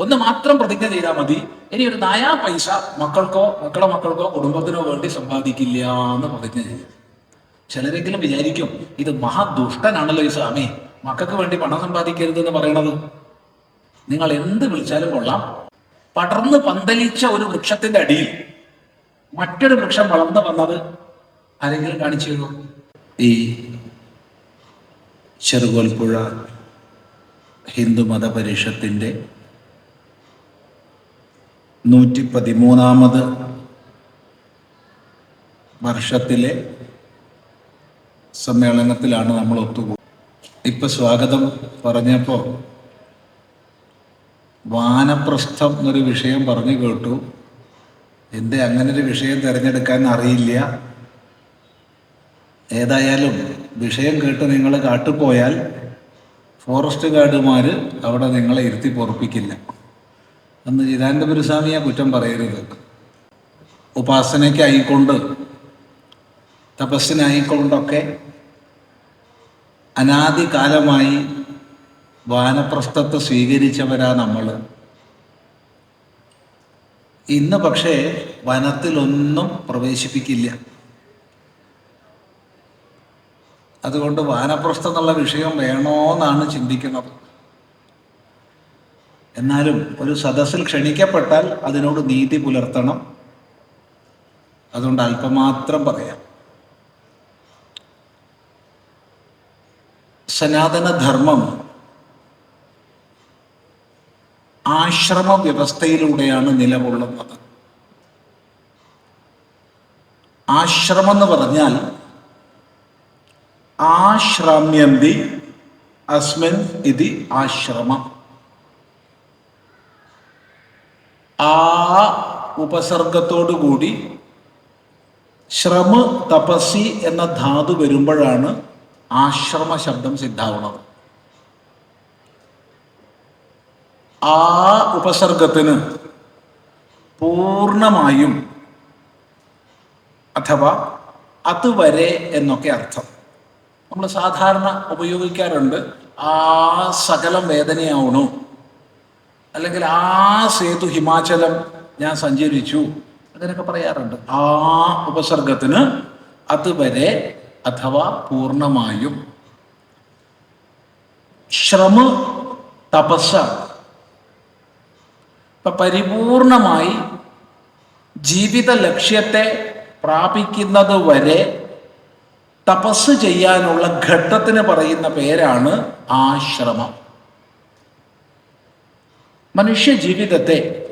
ഒന്ന് മാത്രം പ്രതിജ്ഞ ചെയ്താൽ മതി. ഇനി ഒരു നായാ പൈസ മക്കൾക്കോ മക്കളെ മക്കൾക്കോ കുടുംബത്തിനോ വേണ്ടി സമ്പാദിക്കില്ല എന്ന് പ്രതിജ്ഞ ചെയ്യും. ചിലരെങ്കിലും വിചാരിക്കും ഇത് മഹാദുഷ്ടനാണല്ലോ ഈ സ്വാമി. മക്കൾക്ക് വേണ്ടി പണം സമ്പാദിക്കരുത് എന്ന് പറയണത്. നിങ്ങൾ എന്ത് വിളിച്ചാലും കൊള്ളാം. പടർന്ന് പന്തലിച്ച ഒരു വൃക്ഷത്തിന്റെ അടിയിൽ മറ്റൊരു വൃക്ഷം വളർന്നു വന്നത് ആരെങ്കിലും കാണിച്ചു ഈ ചെറുകോൽപ്പുഴ ഹിന്ദു മത പരിഷത്തിന്റെ നൂറ്റി പതിമൂന്നാമത് വർഷത്തിലെ സമ്മേളനത്തിലാണ് നമ്മൾ ഒത്തുകൂടുന്നത്. ഇപ്പൊ സ്വാഗതം പറഞ്ഞപ്പോൾ വാനപ്രസ്ഥം എന്നൊരു വിഷയം പറഞ്ഞു കേട്ടു. എന്തേ അങ്ങനെ ഒരു വിഷയം തിരഞ്ഞെടുക്കാൻ അറിയില്ല. ഏതായാലും വിഷയം കേട്ട് നിങ്ങൾ കാട്ടുപോയാൽ ഫോറസ്റ്റ് ഗാർഡുമാർ അവിടെ നിങ്ങളെ ഇരുത്തി പൊറപ്പിക്കില്ല. അന്ന് ചിദാനന്ദപുരസ്വാമിയെ കുറ്റം പറയരുത്. ഉപാസനയ്ക്കായിക്കൊണ്ട് തപസ്സിനായിക്കൊണ്ടൊക്കെ അനാദികാലമായി വാനപ്രസ്ഥത്തെ സ്വീകരിച്ചവരാ നമ്മൾ ഇന്ന് പക്ഷേ വനത്തിലൊന്നും പ്രവേശിപ്പിക്കില്ല. അതുകൊണ്ട് വാനപ്രസ്ഥം എന്നുള്ള വിഷയം വേണോന്നാണ് ചിന്തിക്കുന്നത്. എന്നാലും ഒരു സദസ്സിൽ ക്ഷണിക്കപ്പെട്ടാൽ അതിനോട് നീതി പുലർത്തണം. അതുകൊണ്ട് അല്പമാത്രം പറയാം. സനാതനധർമ്മം ആശ്രമ വ്യവസ്ഥയിലൂടെയാണ് നിലകൊള്ളുന്നത്. ആശ്രമം എന്ന് പറഞ്ഞാൽ ആശ്രാമ്യന്തി അസ്മിൻ ഇതി ആശ്രമം. ആ ഉപസർഗത്തോടു കൂടി ശ്രമ തപസ്സി എന്ന ധാതു വരുമ്പോഴാണ് ആശ്രമ ശബ്ദം സിദ്ധാവുന്നത് ആ ഉപസർഗത്തിന് പൂർണമായും അഥവാ അതുവരെ എന്നൊക്കെ അർത്ഥം. നമ്മൾ സാധാരണ ഉപയോഗിക്കാറുണ്ട് ആ സകലം വേദനയാവണു? അല്ലെങ്കിൽ ആ സേതു ഹിമാചലം ഞാൻ സഞ്ചരിച്ചു. അങ്ങനെയൊക്കെ പറയാറുണ്ട്. ആ ഉപസർഗത്തിന് അതുവരെ അഥവാ പൂർണമായും ശ്രമ തപസ് ഇപ്പൊ പരിപൂർണമായി ജീവിത ലക്ഷ്യത്തെ പ്രാപിക്കുന്നത് വരെ തപസ് ചെയ്യാനുള്ള ഘട്ടത്തിന് പറയുന്ന പേരാണ് ആശ്രമം. മനുഷ്യ ജീവിതത്തെ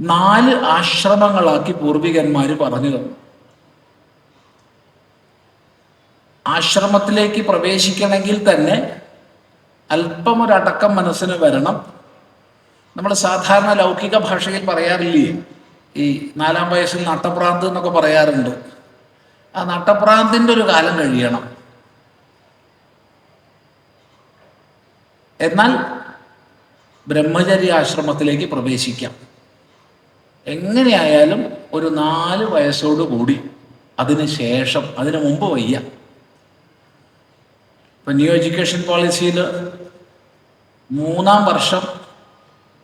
നാല് ആശ്രമങ്ങളാക്കി പൂർവികന്മാർ പറഞ്ഞു തന്നു. ആശ്രമത്തിലേക്ക് പ്രവേശിക്കണമെങ്കിൽ തന്നെ അല്പം ഒരടക്കം മനസ്സിന് വരണം. നമ്മൾ സാധാരണ ലൗകിക ഭാഷയിൽ പറയാറില്ലേ ഈ നാലാം വയസ്സിൽ നട്ടപ്രാന്ത് എന്നൊക്കെ പറയാറുണ്ട്. ആ നട്ടപ്രാന്തിന്റെ ഒരു കാലം കഴിയണം. എന്നാൽ ബ്രഹ്മചര്യ ആശ്രമത്തിലേക്ക് പ്രവേശിക്കാം. എങ്ങനെയായാലും ഒരു നാല് വയസ്സോട് കൂടി അതിന് ശേഷം അതിനു മുമ്പ് വയ്യ. ഇപ്പൊ ന്യൂ എഡ്യൂക്കേഷൻ പോളിസിയിൽ മൂന്നാം വർഷം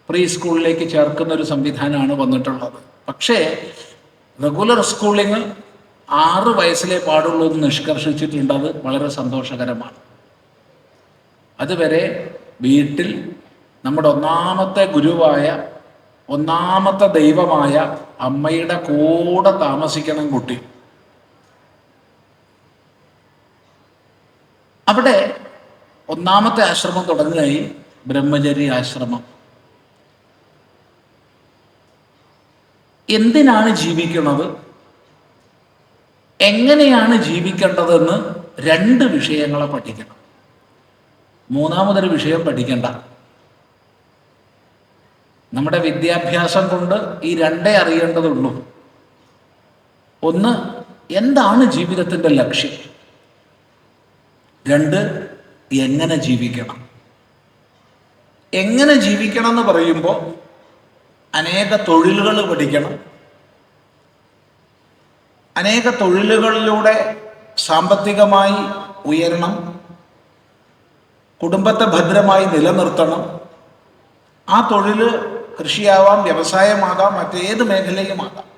പ്രീ സ്കൂളിലേക്ക് ചേർക്കുന്ന ഒരു സംവിധാനമാണ് വന്നിട്ടുള്ളത്. പക്ഷേ റെഗുലർ സ്കൂളിങ് ആറ് വയസ്സിലെ പാടുള്ളൂ എന്ന് നിഷ്കർഷിച്ചിട്ടുണ്ട്. വളരെ സന്തോഷകരമാണ്. അതുവരെ വീട്ടിൽ നമ്മുടെ ഒന്നാമത്തെ ഗുരുവായ ഒന്നാമത്തെ ദൈവമായ അമ്മയുടെ കൂടെ താമസിക്കണം കുട്ടി. അവിടെ ഒന്നാമത്തെ ആശ്രമം തുടങ്ങുകയായി ബ്രഹ്മചര്യ ആശ്രമം. എന്തിനാണ് ജീവിക്കുന്നത്? എങ്ങനെയാണ് ജീവിക്കേണ്ടതെന്ന് രണ്ട് വിഷയങ്ങളെ പഠിക്കണം. മൂന്നാമതൊരു വിഷയം പഠിക്കണ്ട. നമ്മുടെ വിദ്യാഭ്യാസം കൊണ്ട് ഈ രണ്ടേ അറിയേണ്ടതുള്ളൂ. ഒന്ന് എന്താണ് ജീവിതത്തിന്റെ ലക്ഷ്യം? രണ്ട് എങ്ങനെ ജീവിക്കണം? എങ്ങനെ ജീവിക്കണം എന്ന് പറയുമ്പോൾ അനേക തൊഴിലുകൾ പഠിക്കണം. അനേക തൊഴിലുകളിലൂടെ സാമ്പത്തികമായി ഉയരണം. കുടുംബത്തെ ഭദ്രമായി നിലനിർത്തണം. ആ തൊഴിൽ കൃഷിയാവാം വ്യവസായമാകാം മറ്റേത് മേഖലയുമാകാം.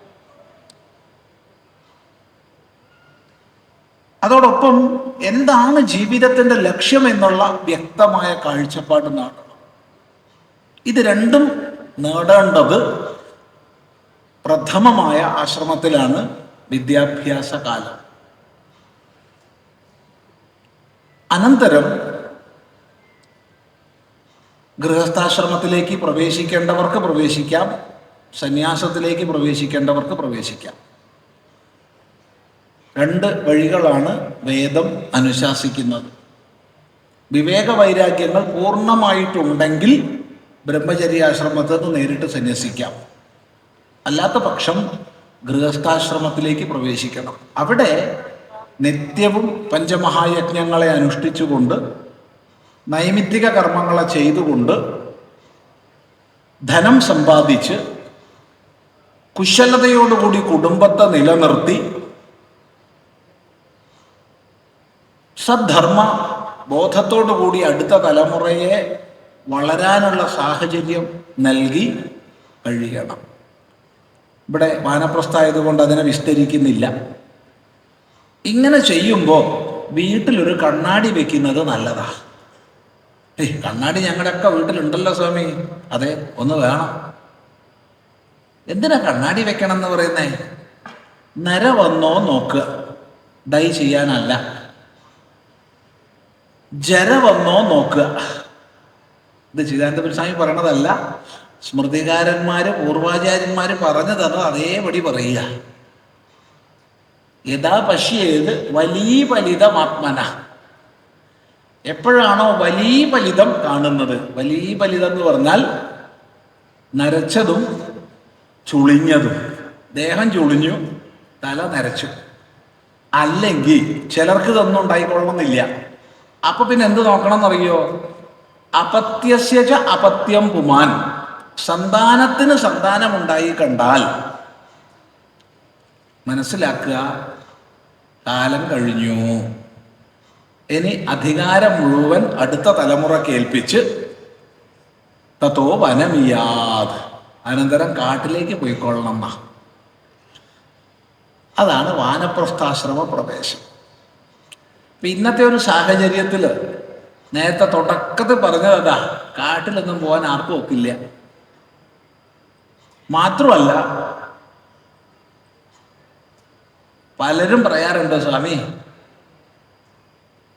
അതോടൊപ്പം എന്താണ് ജീവിതത്തിന്റെ ലക്ഷ്യം എന്നുള്ള വ്യക്തമായ കാഴ്ചപ്പാട് നേടണം ഇത് രണ്ടും നേടേണ്ടത് പ്രഥമമായ ആശ്രമത്തിലാണ് വിദ്യാഭ്യാസ കാലം. അനന്തരം ഗൃഹസ്ഥാശ്രമത്തിലേക്ക് പ്രവേശിക്കേണ്ടവർക്ക് പ്രവേശിക്കാം സന്യാസത്തിലേക്ക് പ്രവേശിക്കേണ്ടവർക്ക് പ്രവേശിക്കാം. രണ്ട് വഴികളാണ് വേദം അനുശാസിക്കുന്നത്. വിവേക വൈരാഗ്യങ്ങൾ പൂർണമായിട്ടുണ്ടെങ്കിൽ ബ്രഹ്മചര്യാശ്രമത്തിൽ നിന്ന് നേരിട്ട് സന്യസിക്കാം. അല്ലാത്ത പക്ഷം ഗൃഹസ്ഥാശ്രമത്തിലേക്ക് പ്രവേശിക്കണം. അവിടെ നിത്യവും പഞ്ചമഹായജ്ഞങ്ങളെ അനുഷ്ഠിച്ചുകൊണ്ട് നൈമിത്തിക കർമ്മങ്ങളെ ചെയ്തുകൊണ്ട് ധനം സമ്പാദിച്ച് കുശലതയോടുകൂടി കുടുംബത്തെ നിലനിർത്തി സദ്ധർമ്മ ബോധത്തോടുകൂടി അടുത്ത തലമുറയെ വളരാനുള്ള സാഹചര്യം നൽകി കഴിയണം. ഇവിടെ വാനപ്രസ്ഥായതുകൊണ്ട് അതിനെ വിസ്തരിക്കുന്നില്ല. ഇങ്ങനെ ചെയ്യുമ്പോൾ വീട്ടിലൊരു കണ്ണാടി വെക്കുന്നത് നല്ലതാ. കണ്ണാടി ഞങ്ങളുടെയൊക്കെ വീട്ടിലുണ്ടല്ലോ സ്വാമി. അതെ ഒന്ന് വേണം. എന്തിനാ കണ്ണാടി വെക്കണം എന്ന് പറയുന്നേ? നര വന്നോ നോക്കുക ഡൈ ചെയ്യാനല്ല. ജര വന്നോ നോക്കുക ഇത് ചിദാനന്ദപുരി സ്വാമി പറയണതല്ല. സ്മൃതികാരന്മാര് പൂർവാചാര്യന്മാര് പറഞ്ഞു തന്നത് അതേപടി പറയുക. യഥാ പശ്യേത് വലിയ ഫലിതമാത്മന എപ്പോഴാണോ വലിയ ഫലിതം കാണുന്നത്? വലിയ ഫലിതം എന്ന് പറഞ്ഞാൽ നരച്ചതും ചുളിഞ്ഞതും. ദേഹം ചുളിഞ്ഞു തല നരച്ചു. അല്ലെങ്കിൽ ചിലർക്ക് ഇതൊന്നും ഉണ്ടായിക്കൊള്ളണമെന്നില്ല. അപ്പൊ പിന്നെ എന്ത് നോക്കണം എന്നറിയോ അപത്യസ്യച അപത്യം പുമാൻ. സന്താനത്തിന് സന്താനമുണ്ടായി കണ്ടാൽ മനസ്സിലാക്കുക കാലം കഴിഞ്ഞു. ഇനി അധികാരം മുഴുവൻ അടുത്ത തലമുറ കേൾപ്പിച്ച് തത്തോ വനമിയാത്. അനന്തരം കാട്ടിലേക്ക് പോയിക്കൊള്ളണം അതാണ് വാനപ്രസ്ഥാശ്രമ പ്രവേശം ഇന്നത്തെ ഒരു സാഹചര്യത്തിൽ നേരത്തെ തുടക്കത്തിൽ പറഞ്ഞതാ കാട്ടിലൊന്നും പോകാൻ ആർക്കും ഒക്കില്ല. മാത്രമല്ല പലരും പറയാറുണ്ട് സ്വാമി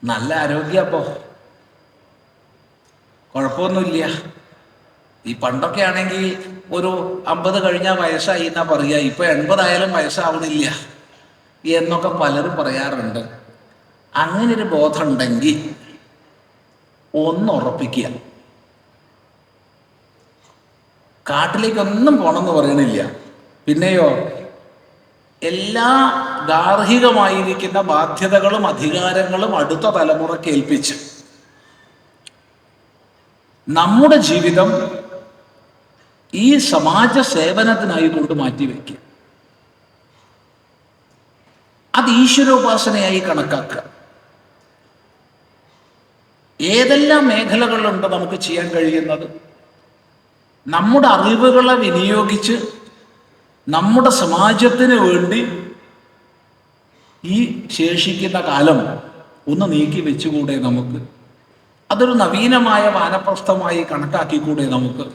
നല്ല ആരോഗ്യ അപ്പോ. കുഴപ്പമൊന്നുമില്ല ഈ പണ്ടൊക്കെ ആണെങ്കിൽ ഒരു അമ്പത് കഴിഞ്ഞ വയസ്സായി എന്നാ പറയുക ഇപ്പൊ എൺപതായാലും വയസ്സാവണില്ല. എന്നൊക്കെ പലരും പറയാറുണ്ട്. അങ്ങനെ ഒരു ബോധം ഉണ്ടെങ്കിൽ ഒന്നുറപ്പിക്കുക. കാട്ടിലേക്കൊന്നും പോണമെന്ന് പറയണില്ല. പിന്നെയോ എല്ലാ ഗാർഹികമായിരിക്കുന്ന ബാധ്യതകളും അധികാരങ്ങളും അടുത്ത തലമുറയ്ക്ക് ഏൽപ്പിച്ച്. നമ്മുടെ ജീവിതം ഈ സമാജ സേവനത്തിനായി കൊണ്ട് മാറ്റിവെക്കുക അത് ഈശ്വരോപാസനയായി കണക്കാക്കുക. ഏതെല്ലാം മേഖലകളിലുണ്ട് നമുക്ക് ചെയ്യാൻ കഴിയുന്നത്? നമ്മുടെ അറിവുകളെ വിനിയോഗിച്ച് നമ്മുടെ സമാജത്തിന് വേണ്ടി ഈ ശേഷിക്കുന്ന കാലം ഒന്ന് നീക്കി വെച്ചുകൂടെ നമുക്ക്? അതൊരു നവീനമായ വാനപ്രസ്ഥമായി കണക്കാക്കിക്കൂടെ നമുക്ക്?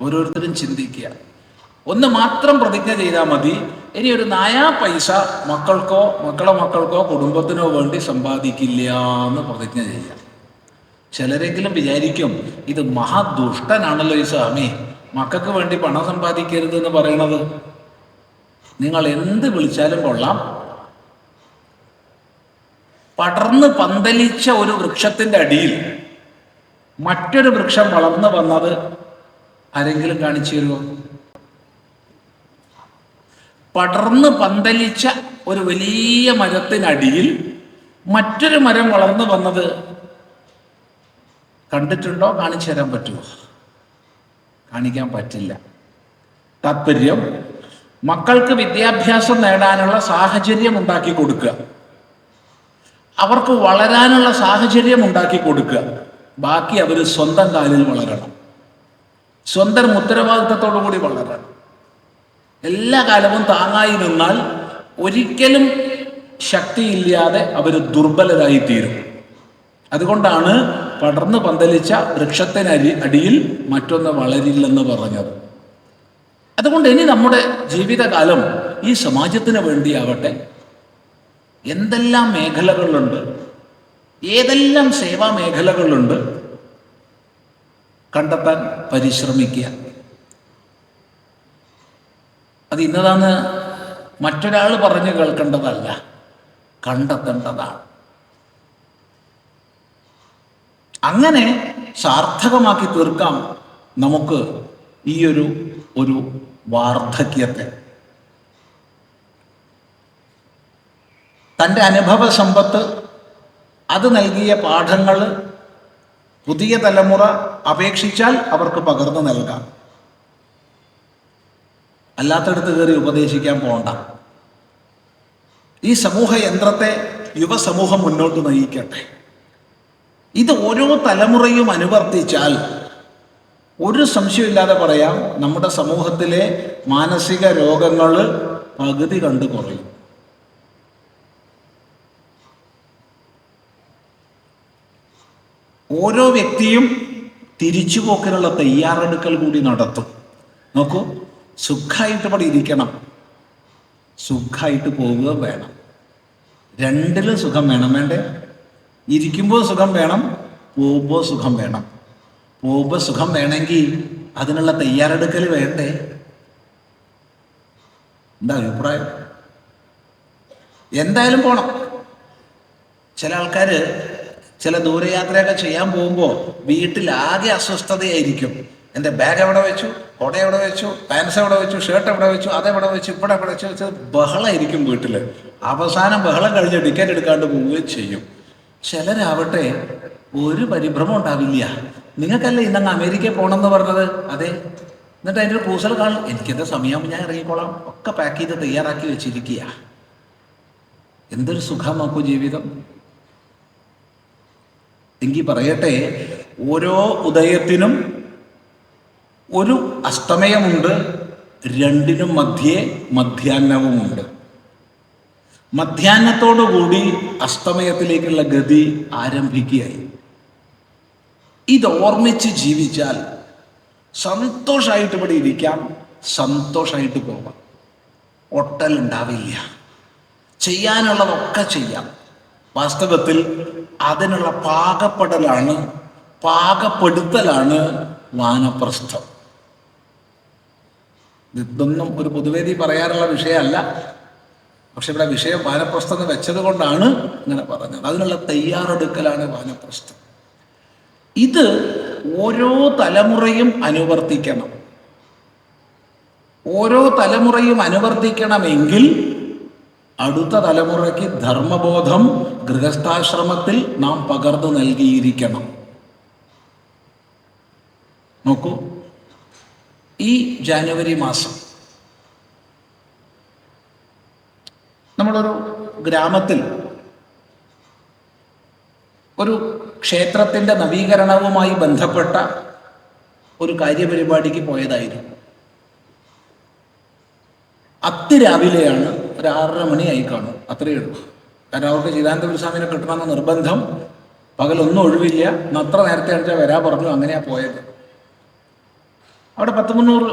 ഓരോരുത്തരും ചിന്തിക്കുക. ഒന്ന് മാത്രം പ്രതിജ്ഞ ചെയ്താൽ മതി. ഇനി ഒരു നായാ പൈസ മക്കൾക്കോ മക്കളെ മക്കൾക്കോ കുടുംബത്തിനോ വേണ്ടി സമ്പാദിക്കില്ല എന്ന് പ്രതിജ്ഞ ചെയ്യാം ചിലരെങ്കിലും വിചാരിക്കും ഇത് മഹാദുഷ്ടനാണല്ലോ ഈ സ്വാമി. മക്കൾക്ക് വേണ്ടി പണം സമ്പാദിക്കരുത് എന്ന് പറയണത്. നിങ്ങൾ എന്ത് വിളിച്ചാലും കൊള്ളാം. പടർന്ന് പന്തലിച്ച ഒരു വൃക്ഷത്തിന്റെ അടിയിൽ മറ്റൊരു വൃക്ഷം വളർന്നു വന്നത് ആരെങ്കിലും കാണിച്ചു തരുമോ? പടർന്ന് പന്തലിച്ച ഒരു വലിയ മരത്തിനടിയിൽ മറ്റൊരു മരം വളർന്നു വന്നത് കണ്ടിട്ടുണ്ടോ? കാണിച്ചു തരാൻ പറ്റുമോ? കാണിക്കാൻ പറ്റില്ല. താല്പര്യം മക്കൾക്ക് വിദ്യാഭ്യാസം നേടാനുള്ള സാഹചര്യം ഉണ്ടാക്കി കൊടുക്കുക. അവർക്ക് വളരാനുള്ള സാഹചര്യം ഉണ്ടാക്കി കൊടുക്കുക. ബാക്കി അവർ സ്വന്തം കാലിൽ വളരണം. സ്വന്തം ഉത്തരവാദിത്തത്തോടു കൂടി വളരണം. എല്ലാ കാലവും താങ്ങായി നിന്നാൽ ഒരിക്കലും ശക്തിയില്ലാതെ അവർ ദുർബലരായി തീരും. അതുകൊണ്ടാണ് പടർന്നു പന്തലിച്ച വൃക്ഷത്തിനരി അടിയിൽ മറ്റൊന്ന് വളരില്ലെന്ന് പറഞ്ഞത്. അതുകൊണ്ട് ഇനി നമ്മുടെ ജീവിതകാലം ഈ സമാജത്തിന് വേണ്ടിയാവട്ടെ. എന്തെല്ലാം മേഖലകളുണ്ട്? ഏതെല്ലാം സേവാ മേഖലകളുണ്ട്? കണ്ടെത്താൻ പരിശ്രമിക്കുക. അത് ഇന്നതാന്ന് മറ്റൊരാൾ പറഞ്ഞു കേൾക്കേണ്ടതല്ല കണ്ടെത്തേണ്ടതാണ്. അങ്ങനെ സാർത്ഥകമാക്കി തീർക്കാം നമുക്ക് ഈ ഒരു ഒരു വാർദ്ധക്യത്തെ. തന്റെ അനുഭവ സമ്പത്ത് അത് നൽകിയ പാഠങ്ങൾ പുതിയ തലമുറ അപേക്ഷിച്ചാൽ അവർക്ക് പകർന്നു നൽകാം. അല്ലാത്തടത്ത് കയറി ഉപദേശിക്കാൻ പോണ്ട ഈ സമൂഹ യന്ത്രത്തെ യുവസമൂഹം മുന്നോട്ട് നയിക്കട്ടെ. ഇത് ഓരോ തലമുറയും അനുവർത്തിച്ചാൽ ഒരു സംശയമില്ലാതെ പറയാം നമ്മുടെ സമൂഹത്തിലെ മാനസിക രോഗങ്ങൾ പകുതി കണ്ടു കുറയും. ഓരോ വ്യക്തിയും തിരിച്ചുപോക്കിനുള്ള തയ്യാറെടുക്കൽ കൂടി നടത്തും. നോക്കൂ സുഖമായിട്ട് ഇവിടെ ഇരിക്കണം. സുഖമായിട്ട് പോവുക വേണം. രണ്ടിലും സുഖം വേണം. വേണ്ടേ? ഇരിക്കുമ്പോൾ സുഖം വേണം പോകുമ്പോൾ സുഖം വേണം. പോകുമ്പോൾ സുഖം വേണമെങ്കിൽ അതിനുള്ള തയ്യാറെടുക്കൽ വേണ്ടേ? എന്താ അഭിപ്രായം? എന്തായാലും പോണം. ചില ആൾക്കാര് ചില ദൂരയാത്രയൊക്കെ ചെയ്യാൻ പോകുമ്പോൾ വീട്ടിലാകെ അസ്വസ്ഥതയായിരിക്കും. എന്റെ ബാഗ് എവിടെ വെച്ചു? കൊട എവിടെ വെച്ചു? പാൻസ് എവിടെ വെച്ചു? ഷർട്ട് എവിടെ വെച്ചു? അതെവിടെ വെച്ചു? ഇവിടെ എവിടെ വെച്ചു? വെച്ചത് ബഹളമായിരിക്കും വീട്ടിൽ അവസാനം ബഹളം കഴിഞ്ഞ് ടിക്കറ്റ് എടുക്കാണ്ട് പോവുകയും ചെയ്യും. ചിലരാവട്ടെ ഒരു പരിഭ്രമം ഉണ്ടാവില്ല. നിങ്ങൾക്കല്ലേ ഇന്നങ്ങ് അമേരിക്കയിൽ പോകണമെന്ന് പറഞ്ഞത്? അതെ. എന്നിട്ട് അതിന്റെ ഒരു കൂസൽ കാണും. എനിക്കെന്താ സമയമാകുമ്പോൾ ഞാൻ ഇറങ്ങിക്കോളാം. ഒക്കെ പാക്ക് ചെയ്ത് തയ്യാറാക്കി വെച്ചിരിക്കുക എന്തൊരു സുഖം നോക്കൂ ജീവിതം. എങ്കിൽ പറയട്ടെ ഓരോ ഉദയത്തിനും ഒരു അസ്തമയമുണ്ട് രണ്ടിനും മധ്യേ മധ്യാഹ്നവുമുണ്ട്. മധ്യാഹ്നത്തോടുകൂടി അസ്തമയത്തിലേക്കുള്ള ഗതി ആരംഭിക്കുകയായി. ഇത് ഓർമ്മിച്ച് ജീവിച്ചാൽ സന്തോഷമായിട്ട് ഇവിടെ ഇരിക്കാം സന്തോഷമായിട്ട് പോകാം ഒട്ടലുണ്ടാവില്ല ചെയ്യാനുള്ളതൊക്കെ ചെയ്യാം. വാസ്തവത്തിൽ അതിനുള്ള പാകപ്പെടലാണ് പാകപ്പെടുത്തലാണ് വാനപ്രസ്ഥം. ഇതൊന്നും ഒരു പൊതുവേദി പറയാനുള്ള വിഷയമല്ല. പക്ഷെ ഇവിടെ വിഷയം വാനപ്രസ്ഥം എന്ന് വെച്ചത് കൊണ്ടാണ് ഇങ്ങനെ പറഞ്ഞത്. അതിനുള്ള തയ്യാറെടുക്കലാണ് വാനപ്രസ്ഥം. ഇത് ഓരോ തലമുറയും അനുവർത്തിക്കണം. ഓരോ തലമുറയും അനുവർത്തിക്കണമെങ്കിൽ അടുത്ത തലമുറയ്ക്ക് ധർമ്മബോധം ഗൃഹസ്ഥാശ്രമത്തിൽ നാം പകർന്നു നൽകിയിരിക്കണം. നോക്കൂ ഈ ജാനുവരി മാസം നമ്മളൊരു ഗ്രാമത്തിൽ ഒരു ക്ഷേത്രത്തിന്റെ നവീകരണവുമായി ബന്ധപ്പെട്ട ഒരു കാര്യപരിപാടിക്ക് പോയതായിരുന്നു. അത്തിരാവിലെയാണ് ഒരു ആറര മണിയായി കാണും. അത്രയേ ഉള്ളൂ. കാരണം അവർക്ക് ചിദാനന്ദപുര സ്വാമിനെ കിട്ടണമെന്ന നിർബന്ധം പകലൊന്നും ഒഴിവില്ല. അത്ര നേരത്തെ അടിച്ചാൽ വരാ പറഞ്ഞു അങ്ങനെയാ പോയത്. അവിടെ പത്ത് മുന്നൂറ്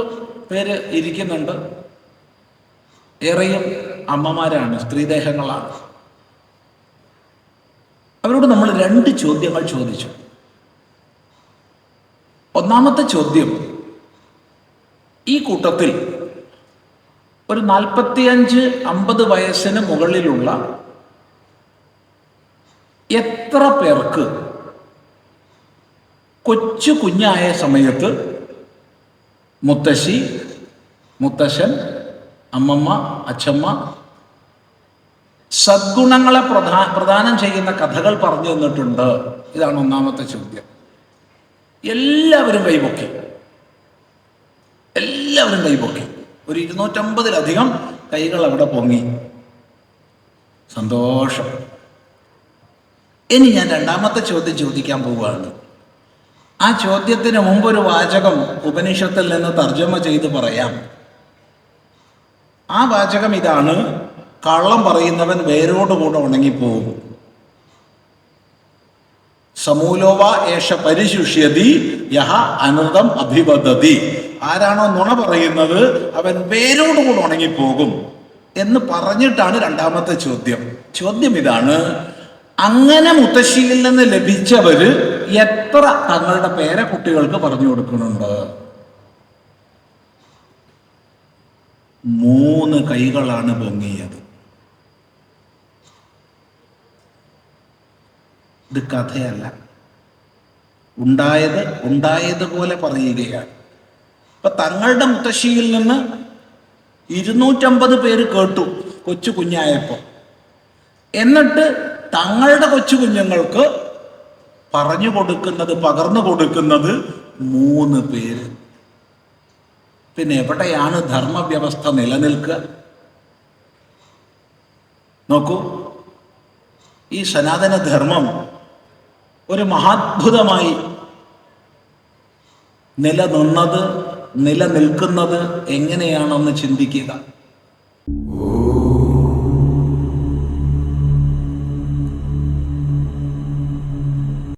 പേര് ഇരിക്കുന്നുണ്ട്. ഏറെയും അമ്മമാരാണ് സ്ത്രീദേഹങ്ങളാണ്. അവരോട് നമ്മൾ രണ്ട് ചോദ്യങ്ങൾ ചോദിച്ചു. ഒന്നാമത്തെ ചോദ്യം ഈ കൂട്ടത്തിൽ ഒരു നാൽപ്പത്തിയഞ്ച് അമ്പത് വയസ്സിന് മുകളിലുള്ള എത്ര പേർക്ക് കൊച്ചു കുഞ്ഞായ സമയത്ത് മുത്തശ്ശി മുത്തശ്ശൻ അമ്മമ്മ അച്ഛമ്മ സദ്ഗുണങ്ങളെ പ്രധാ പ്രദാനം ചെയ്യുന്ന കഥകൾ പറഞ്ഞു തന്നിട്ടുണ്ട്. ഇതാണ് ഒന്നാമത്തെ ചോദ്യം. എല്ലാവരും കൈപൊക്കി. എല്ലാവരും കൈപൊക്കി. ഒരു ഇരുന്നൂറ്റമ്പതിലധികം കൈകൾ അവിടെ പൊങ്ങി. സന്തോഷം. ഇനി ഞാൻ രണ്ടാമത്തെ ചോദ്യം ചോദിക്കാൻ പോവുകയാണ്. ആ ചോദ്യത്തിന് മുമ്പ് ഒരു വാചകം ഉപനിഷത്തിൽ നിന്ന് തർജമ ചെയ്ത് പറയാം. ആ വാചകം ഇതാണ് കള്ളം പറയുന്നവൻ വേരോട് കൂടെ ഉണങ്ങിപ്പോകും. സമൂലോവ ഏഷ പരിശുഷ്യതി യഹ അനൃതം അഭിവദതി. ആരാണോ നുണ പറയുന്നത് അവൻ വേരോടുകൂടെ ഉണങ്ങിപ്പോകും എന്ന് പറഞ്ഞിട്ടാണ് രണ്ടാമത്തെ ചോദ്യം. ചോദ്യം ഇതാണ് അങ്ങനെ മുത്തശ്ശിയിൽ നിന്ന് ലഭിച്ചവര് എത്ര തങ്ങളുടെ പേരെ കുട്ടികൾക്ക് പറഞ്ഞു കൊടുക്കുന്നുണ്ട്? മൂന്ന് കൈകളാണ് പൊങ്ങിയത്. ഇത് കഥയല്ല. ഉണ്ടായത് ഉണ്ടായതുപോലെ പറയുകയാണ്. ഇപ്പൊ തങ്ങളുടെ മുത്തശ്ശിയിൽ നിന്ന് ഇരുന്നൂറ്റമ്പത് പേര് കേട്ടു കൊച്ചു കുഞ്ഞായപ്പോ. എന്നിട്ട് തങ്ങളുടെ കൊച്ചു കുഞ്ഞുങ്ങൾക്ക് പറഞ്ഞു കൊടുക്കുന്നത് പകർന്നു കൊടുക്കുന്നത് മൂന്ന് പേര്. പിന്നെ എവിടെയാണ് ധർമ്മവ്യവസ്ഥ നിലനിൽക്കുക? നോക്കൂ ഈ സനാതന ധർമ്മം ഒരു മഹാത്ഭുതമായി നിലനിന്നത് നിലനിൽക്കുന്നത് എങ്ങനെയാണെന്ന് ചിന്തിക്കുക.